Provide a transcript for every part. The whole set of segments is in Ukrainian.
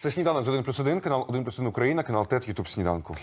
Це сніданок з 1 плюс 1, канал 1 плюс 1 Україна, канал ТЕТ, Ютуб сніданку.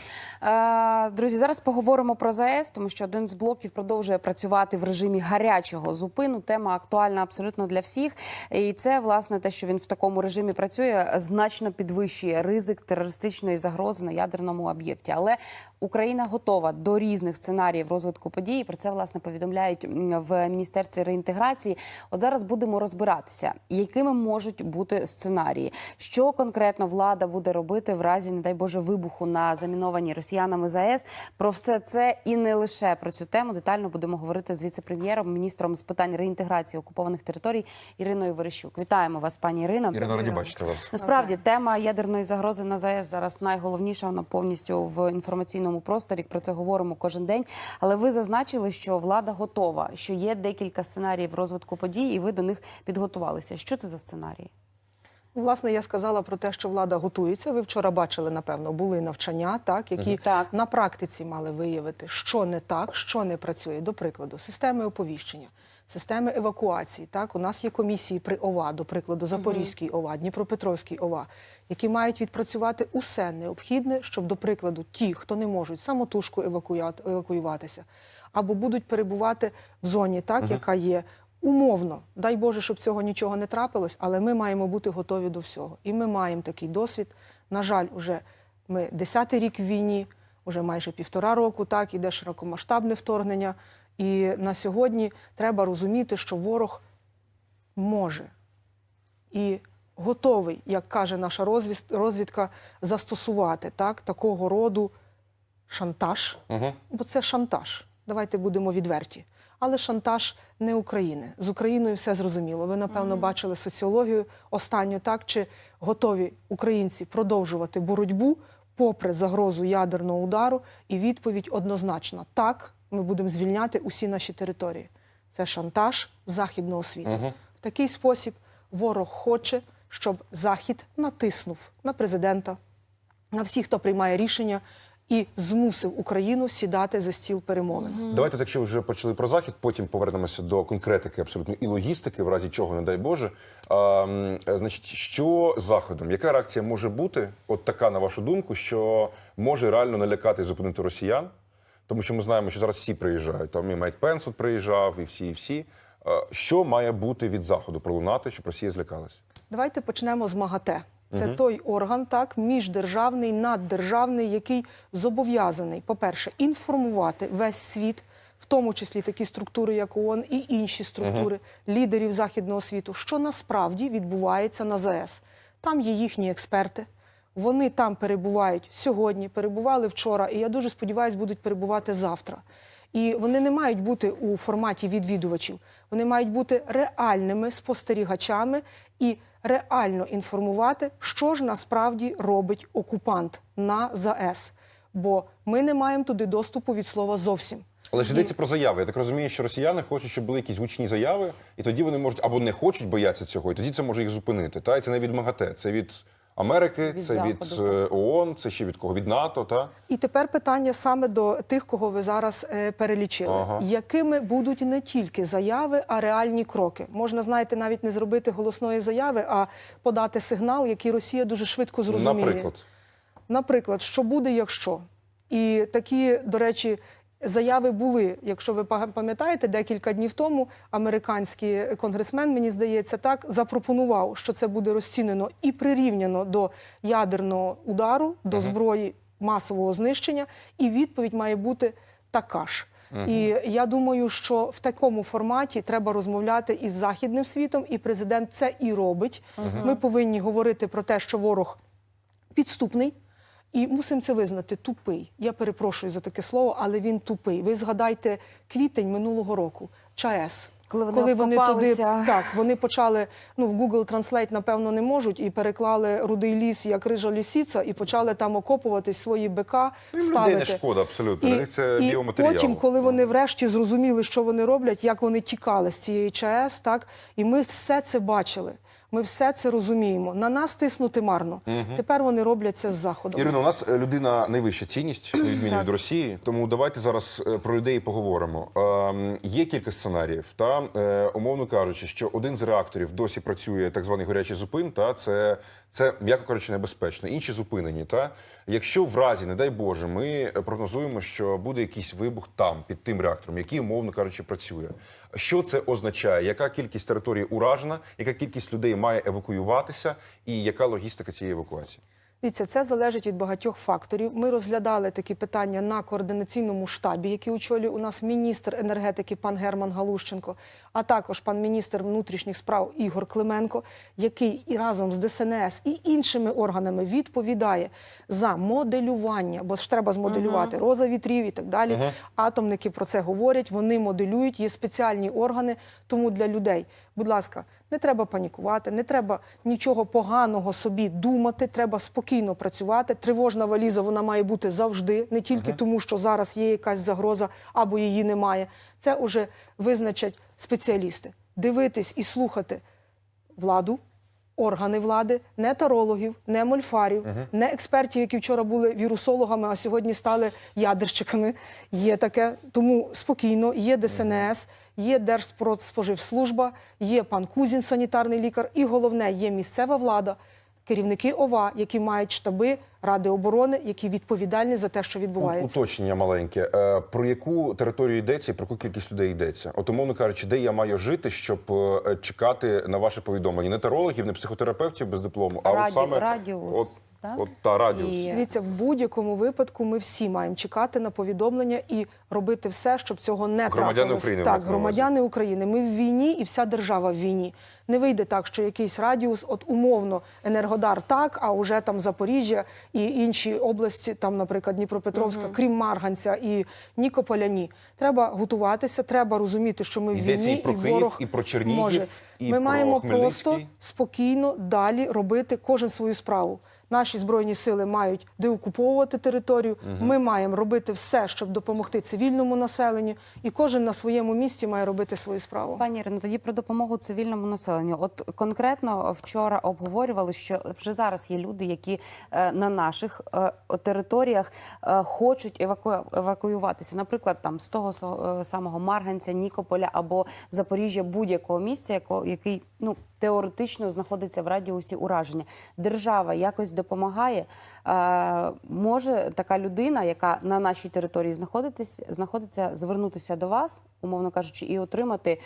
Е, Друзі, зараз поговоримо про ЗАЕС, тому що один з блоків продовжує працювати в режимі гарячого зупину. Тема актуальна абсолютно для всіх. І це власне те, що він в такому режимі працює, значно підвищує ризик терористичної загрози на ядерному об'єкті. Але Україна готова до різних сценаріїв розвитку подій. Про це власне повідомляють в міністерстві реінтеграції. От зараз будемо розбиратися, якими можуть бути сценарії, що конкретно влада буде робити в разі, не дай Боже, вибуху на замінованій росіянами ЗАЕС. Про все це і не лише про цю тему детально будемо говорити з віце-прем'єром, міністром з питань реінтеграції окупованих територій Іриною Верещук. Вітаємо вас, пані Ірино. Ірина, раді бачити вас. Насправді тема ядерної загрози на ЗАЕС зараз найголовніша. Вона повністю в інформаційному просторі. Про це говоримо кожен день. Але ви зазначили, що влада готова, що є декілька сценаріїв розвитку подій, і ви до них підготувалися. Що це за сценарії? Власне, я сказала про те, що влада готується. Ви вчора бачили, напевно, були навчання, так які Так. на практиці мали виявити, що не так, що не працює. До прикладу, системи оповіщення, системи евакуації. Так, у нас є комісії при ОВА, до прикладу, Запорізький ОВА, Дніпропетровський ОВА, які мають відпрацювати усе необхідне, щоб, до прикладу, ті, хто не можуть самотужку евакуюватися, або будуть перебувати в зоні, так яка є умовно, дай Боже, щоб цього нічого не трапилось, але ми маємо бути готові до всього. І ми маємо такий досвід. На жаль, вже ми десятий рік в війні, вже майже півтора року, так іде широкомасштабне вторгнення. І на сьогодні треба розуміти, що ворог може і готовий, як каже наша розвідка, застосувати так, такого роду шантаж, Угу. бо це шантаж. Давайте будемо відверті. Але шантаж не України. З Україною все зрозуміло. Ви, напевно, бачили соціологію останню, так чи готові українці продовжувати боротьбу попри загрозу ядерного удару? І відповідь однозначна: так, ми будемо звільняти усі наші території. Це шантаж західного світу. В такий спосіб ворог хоче, щоб Захід натиснув на президента, на всіх, хто приймає рішення, і змусив Україну сідати за стіл перемовин. Давайте, якщо вже почали про захід, потім повернемося до конкретики абсолютно і логістики, в разі чого, не дай Боже. А, значить, що заходом? Яка реакція може бути? От така, на вашу думку, що може реально налякати і зупинити росіян? Тому що ми знаємо, що зараз всі приїжджають. Там і Майк Пенс от приїжджав, і всі, і всі. А, Що має бути від заходу пролунати, щоб Росія злякалась? Давайте почнемо з МАГАТЕ. Це той орган, так, міждержавний, наддержавний, який зобов'язаний, по-перше, інформувати весь світ, в тому числі такі структури, як ООН, і інші структури лідерів західного світу, що насправді відбувається на ЗАЕС. Там є їхні експерти. Вони там перебувають сьогодні, перебували вчора, і я дуже сподіваюся, будуть перебувати завтра. І вони не мають бути у форматі відвідувачів, вони мають бути реальними спостерігачами і реально інформувати, що ж насправді робить окупант на ЗАЕС. Бо ми не маємо туди доступу від слова зовсім. Але ж йдеться про заяви. Я так розумію, що росіяни хочуть, щоб були якісь гучні заяви, і тоді вони можуть або не хочуть бояться цього, і тоді це може їх зупинити. Та і це не від МАГАТЕ, це від Америки, Від це від Заходу, е, ООН, це ще від кого? Від НАТО, та І тепер питання саме до тих, кого ви зараз е, перелічили. Ага. Якими будуть не тільки заяви, а реальні кроки? Можна, знаєте, навіть не зробити голосної заяви, а подати сигнал, який Росія дуже швидко зрозуміє. наприклад. Наприклад, що буде, якщо? І такі, до речі, заяви були. Якщо ви пам- пам'ятаєте, декілька днів тому американський конгресмен, мені здається, так запропонував, що це буде розцінено і прирівняно до ядерного удару, до зброї масового знищення, і відповідь має бути така ж. І я думаю, що в такому форматі треба розмовляти із західним світом, і президент це і робить. Ми повинні говорити про те, що ворог підступний. І мусимо це визнати тупий. Я перепрошую за таке слово, але він тупий. Ви згадайте квітень минулого року, ЧАЕС. Коли вони туди так, вони почали ну в Google Translate, напевно, не можуть, і переклали рудий ліс як рижа лісіця, і почали там окопуватись свої БК, Ну, ставити. людей не шкода абсолютно. Для них це і біоматеріал. потім, коли вони врешті зрозуміли, що вони роблять, як вони тікали з цієї ЧАЕС, так і ми все це бачили. Ми все це розуміємо. На нас тиснути марно. Тепер вони роблять це з заходом. Ірино, у нас е, людина найвища цінність, на відміну від Росії. Тому давайте зараз е, про людей поговоримо. Е, є кілька сценаріїв. Та е, умовно кажучи, що один з реакторів досі працює так званий горячий зупин. Та це, Це, м'яко кажучи, небезпечно. Інші зупинені. Та якщо в разі, не дай Боже, ми е, прогнозуємо, що буде якийсь вибух там під тим реактором, який, умовно кажучи, працює. Що це означає? Яка кількість території уражена, яка кількість людей має евакуюватися, і яка логістика цієї евакуації? Дивіться, це залежить від багатьох факторів. Ми розглядали такі питання на координаційному штабі, який очолює у нас міністр енергетики пан Герман Галущенко, а також пан міністр внутрішніх справ Ігор Клименко, який і разом з ДСНС і іншими органами відповідає за моделювання, бо ж треба змоделювати роза вітрів і так далі. Атомники про це говорять, вони моделюють, є спеціальні органи. Тому для людей, будь ласка, не треба панікувати, не треба нічого поганого собі думати. Треба спокійно працювати. Тривожна валіза вона має бути завжди, не тільки тому, що зараз є якась загроза або її немає. Це вже визначать спеціалісти. Дивитись і слухати владу, органи влади, не тарологів, не мольфарів, не експертів, які вчора були вірусологами, а сьогодні стали ядерщиками. Є таке. Тому спокійно, є ДСНС, є Держпродспоживслужба, є пан Кузін, санітарний лікар, і головне, є місцева влада. Керівники ОВА, які мають штаби Ради оборони, які відповідальні за те, що відбувається. Уточнення маленьке. Е, Про яку територію йдеться і про яку кількість людей йдеться? От, умовно кажучи, де я маю жити, щоб е, чекати на ваше повідомлення? Не тарологів, не психотерапевтів без диплому, а Раді- от саме радіус, От, так? от та радіус. І- Дивіться, в будь-якому випадку ми всі маємо чекати на повідомлення і робити все, щоб цього не Громадяни трапилось. України, Так, громадяни України. Ми в війні і вся держава в війні. Не вийде так, що якийсь радіус, от умовно, Енергодар так, а уже там Запоріжжя і інші області, там, наприклад, Дніпропетровська, крім Марганця і Нікополя, ні. Треба готуватися, треба розуміти, що ми в війні і про Київ, ворог і про Чернігів, може. і ми про маємо Хмельницький. просто спокійно далі робити кожен свою справу. Наші збройні сили мають деокуповувати територію. Ми маємо робити все, щоб допомогти цивільному населенню, і кожен на своєму місці має робити свою справу. Пані Ірино, тоді про допомогу цивільному населенню. От конкретно вчора обговорювали, що вже зараз є люди, які е, на наших е, територіях е, хочуть еваку... евакуюватися. Наприклад, там з того со- е, самого Марганця, Нікополя або Запоріжжя, будь-якого місця, яко... який ну теоретично знаходиться в радіусі ураження. Держава якось допомагає. Е, може така людина, яка на нашій території знаходитись, знаходиться, звернутися до вас, умовно кажучи, і отримати.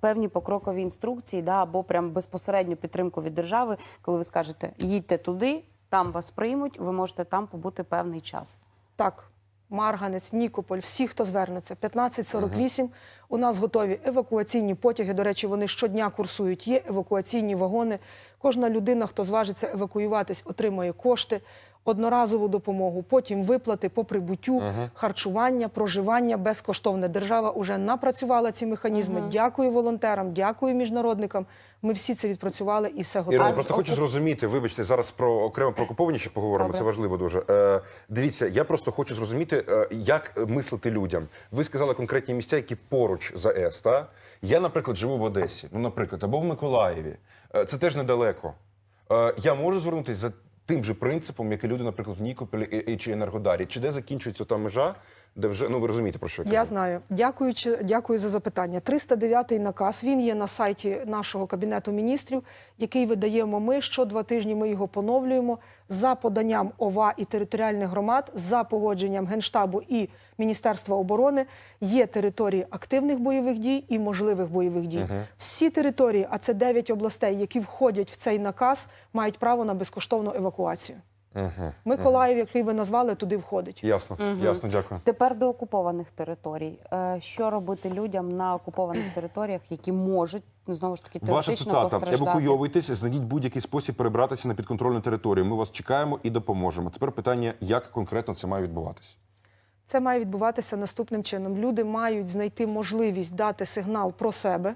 Певні покрокові інструкції, да, або прям безпосередню підтримку від держави, коли ви скажете, їдьте туди, там вас приймуть, ви можете там побути певний час. Так, Марганець, Нікополь, всі, хто звернеться. 1548. У нас готові евакуаційні потяги. До речі, вони щодня курсують. Є евакуаційні вагони. Кожна людина, хто зважиться евакуюватись, отримує кошти, одноразову допомогу, потім виплати по прибуттю, харчування, проживання безкоштовне. Держава вже напрацювала ці механізми. Дякую волонтерам, дякую міжнародникам. Ми всі це відпрацювали і все готово. А просто хочу зрозуміти, вибачте, зараз про окремо про окуповані ще поговоримо. Добре. Це важливо дуже. Е, дивіться, я просто хочу зрозуміти, е, як мислити людям. Ви сказали конкретні місця, які поруч за ЕС. Та? Я, наприклад, живу в Одесі, ну, наприклад, або в Миколаєві. Е, це теж недалеко. Е, я можу звернутися за тим же принципом, як і люди, наприклад, в Нікополі і, і чи Енергодарі. Чи де закінчується та межа, де вже ну ви розумієте про що я Я знаю. Дякуючи, дякую за запитання. 309 наказ. Він є на сайті нашого кабінету міністрів, який видаємо ми. Що два тижні ми його поновлюємо за поданням ОВА і територіальних громад, за погодженням Генштабу і Міністерства оборони. Є території активних бойових дій і можливих бойових дій. Всі території, а це 9 областей, які входять в цей наказ, мають право на безкоштовну евакуацію. Угу. Миколаїв, який ви назвали, туди входить. Ясно, ясно, дякую. Тепер до окупованих територій. Е, Що робити людям на окупованих територіях, які можуть ну, знову ж таки Ваша цитата. постраждати? Евакуйовуйтесь, знайдіть будь-який спосіб перебратися на підконтрольну територію. Ми вас чекаємо і допоможемо. Тепер питання, як конкретно це має відбуватись? Це має відбуватися наступним чином. Люди мають знайти можливість дати сигнал про себе,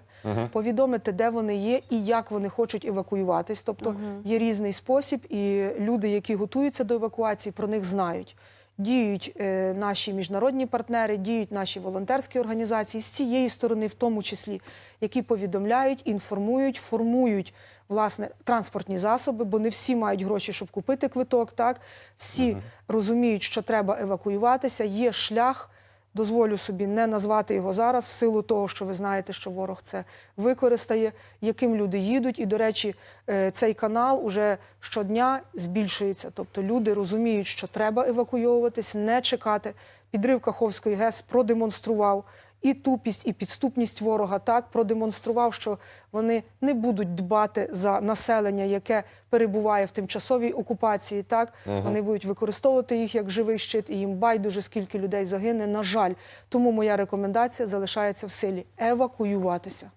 повідомити, де вони є і як вони хочуть евакуюватись. Тобто є різний спосіб, і люди, які готуються до евакуації, про них знають. Діють е, наші міжнародні партнери, діють наші волонтерські організації з цієї сторони, в тому числі, які повідомляють, інформують, формують власне транспортні засоби, бо не всі мають гроші, щоб купити квиток. Так всі розуміють, що треба евакуюватися. Є шлях дозволю собі не назвати його зараз, в силу того, що ви знаєте, що ворог це використає, яким люди їдуть. І, до речі, е, цей канал уже щодня збільшується. Тобто люди розуміють, що треба евакуйовуватись, не чекати. Підрив Каховської ГЕС продемонстрував і тупість, і підступність ворога так продемонстрував, що вони не будуть дбати за населення, яке перебуває в тимчасовій окупації. Так вони будуть використовувати їх як живий щит, і їм байдуже скільки людей загине. На жаль, тому моя рекомендація залишається в силі евакуюватися.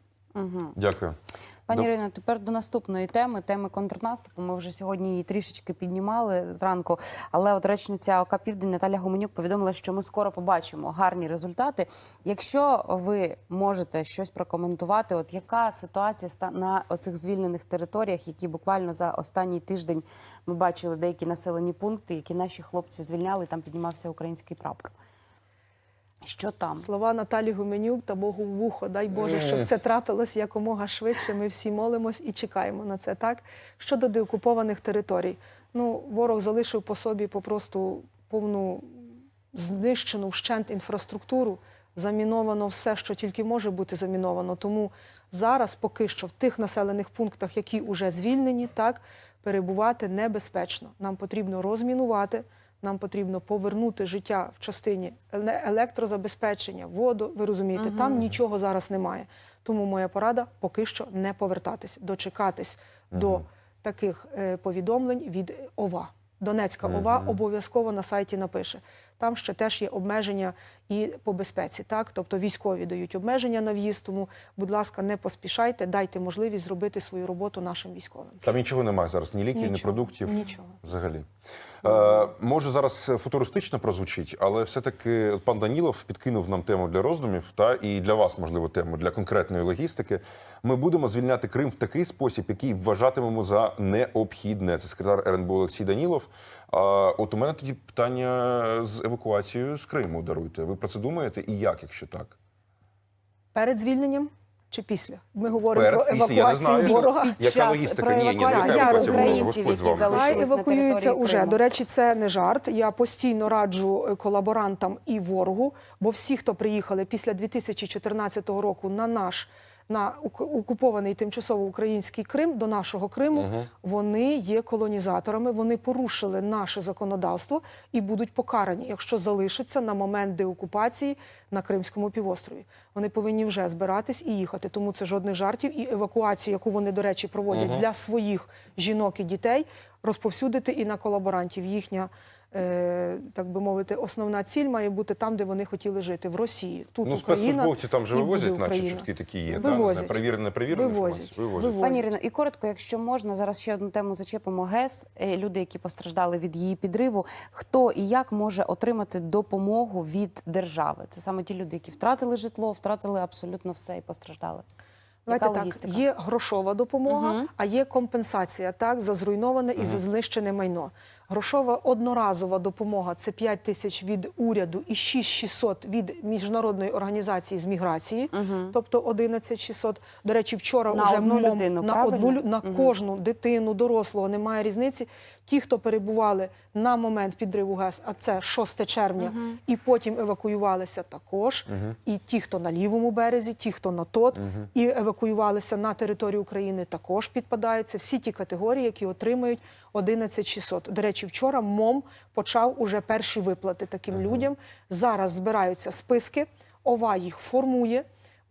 Дякую. Пані Ірино, тепер до наступної теми, теми контрнаступу. Ми вже сьогодні її трішечки піднімали зранку. Але от речниця ОК Південь Наталя Гуменюк повідомила, що ми скоро побачимо гарні результати. Якщо ви можете щось прокоментувати, от яка ситуація на оцих звільнених територіях, які буквально за останній тиждень ми бачили деякі населені пункти, які наші хлопці звільняли, там піднімався український прапор. Що там? Слова Наталі Гуменюк та Богу в вухо. Дай Боже, щоб це трапилось якомога швидше. Ми всі молимось і чекаємо на це. Так щодо деокупованих територій, ну ворог залишив по собі попросту повну знищену вщент інфраструктуру. Заміновано все, що тільки може бути заміновано. Тому зараз, поки що, в тих населених пунктах, які вже звільнені, так перебувати небезпечно. Нам потрібно розмінувати. Нам потрібно повернути життя в частині електрозабезпечення, воду. Ви розумієте, там нічого зараз немає. Тому моя порада поки що не повертатись, дочекатись до таких е, повідомлень від ОВА. Донецька ОВА обов'язково на сайті напише. Там ще теж є обмеження і по безпеці. Так, тобто військові дають обмеження на в'їзд. Тому, будь ласка, не поспішайте, дайте можливість зробити свою роботу нашим військовим. Там нічого немає зараз, ні ліків, ні продуктів. нічого. Взагалі. Е, може, зараз футуристично прозвучить, але все-таки пан Данілов підкинув нам тему для роздумів, та і для вас, можливо, тему для конкретної логістики. Ми будемо звільняти Крим в такий спосіб, який вважатимемо за необхідне. Це секретар РНБО Олексій Данілов. А от у мене тоді питання з евакуацією з Криму даруйте. Ви про це думаєте? І як, якщо так? Перед звільненням чи після? Ми говоримо Перед, про після, я не евакуацію знаю. ворога. Під Яка час логістика? про Ні, ні, не евакуацію українців, Господь з які вами. залишились Хай на евакуюються території уже. Криму. До речі, це не жарт. Я постійно раджу е, колаборантам і ворогу, бо всі, хто приїхали після 2014 року на наш на окупований тимчасово український Крим до нашого Криму, вони є колонізаторами. Вони порушили наше законодавство і будуть покарані, якщо залишаться на момент деокупації на Кримському півострові. Вони повинні вже збиратись і їхати. Тому це жодних жартів і евакуацію, яку вони, до речі, проводять для своїх жінок і дітей, розповсюдити і на колаборантів. Їхня, так би мовити, основна ціль має бути там, де вони хотіли жити, в Росії. Тут Ну, Україна, спецслужбовці там же вивозять, наче чутки такі є. та? Вивозять. Не перевірено. Вивозять. Вивозять. Вивозять. Пані Ірино, і коротко, якщо можна, зараз ще одну тему зачепимо ГЕС. Е, Люди, які постраждали від її підриву, хто і як може отримати допомогу від держави? Це саме ті люди, які втратили житло, втратили абсолютно все і постраждали. Давайте Яка так, логістика? є грошова допомога, Мгм. а є компенсація так за зруйноване і за знищене майно. Грошова одноразова допомога це 5 тисяч від уряду і 6600 від міжнародної організації з міграції, тобто 11600. До речі, вчора На вже одну МОМ- людину, на правильно? одну на кожну дитину, дорослого немає різниці. Ті, хто перебували на момент підриву ГЕС, а це 6 червня, і потім евакуювалися також. І ті, хто на лівому березі, ті, хто на тот, і евакуювалися на територію України, також підпадаються. Всі ті категорії, які отримають 11600. До речі, вчора МОМ почав уже перші виплати таким людям. Зараз збираються списки, ОВА їх формує.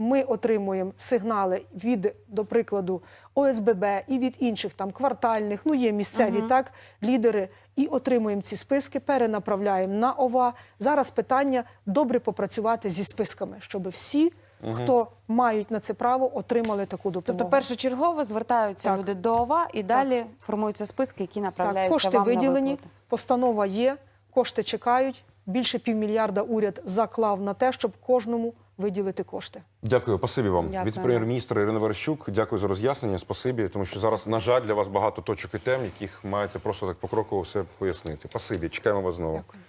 Ми отримуємо сигнали від, до прикладу, ОСББ і від інших там квартальних, ну є місцеві так лідери, і отримуємо ці списки, перенаправляємо на ОВА. Зараз питання добре попрацювати зі списками, щоб всі, хто мають на це право, отримали таку допомогу. Тобто першочергово звертаються Так. люди до ОВА і далі формуються списки, які так, кошти вам на виділені, виплати. постанова є, кошти чекають. Більше півмільярда уряд заклав на те, щоб кожному виділити кошти. Дякую, спасибі вам. Дякую. Віце-прем'єр-міністр Ірина Верещук. Дякую за роз'яснення. Спасибі, тому що зараз, на жаль, для вас багато точок і тем, яких маєте просто так покроково все пояснити. Спасибі, чекаємо вас знову. Дякую.